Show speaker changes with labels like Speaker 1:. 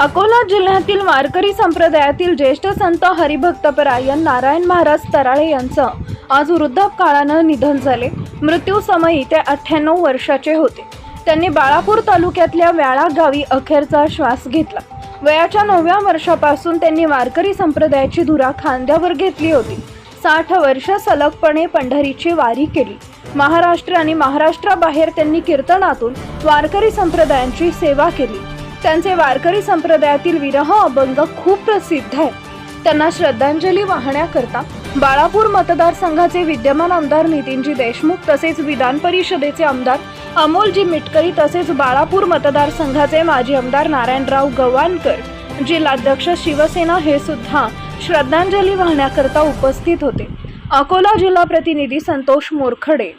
Speaker 1: Akola जिल्ह्यातील वारकरी संप्रदायातील ज्येष्ठ संत हरिभक्तपरायण नारायण महाराज तराळे यांचं आज वृद्धापकाळानं निधन झाले. मृत्यू समयी ते अठ्ठ्याण्णव वर्षाचे होते. त्यांनी बाळापूर तालुक्यातल्या व्याळा गावी अखेरचा श्वास घेतला. वयाच्या नवव्या वर्षापासून त्यांनी वारकरी संप्रदायाची धुरा खांद्यावर घेतली होती. साठ वर्ष सलगपणे पंढरीची वारी केली. महाराष्ट्र आणि महाराष्ट्राबाहेर त्यांनी कीर्तनातून वारकरी संप्रदायांची सेवा केली. त्यांचे वारकरी संप्रदायातील विरह अभंग खूप प्रसिद्ध आहे त्यांना श्रद्धांजली वाहण्याकरता बाळापूर मतदारसंघाचे विद्यमान आमदार नितीनजी देशमुख तसेच विधान परिषदेचे आमदार अमोलजी मिटकरी तसेच बाळापूर मतदारसंघाचे माजी आमदार नारायणराव गव्हाणकर जिल्हाध्यक्ष शिवसेना हे सुद्धा श्रद्धांजली वाहण्याकरता उपस्थित होते. अकोला जिल्हा प्रतिनिधी संतोष मोरखडे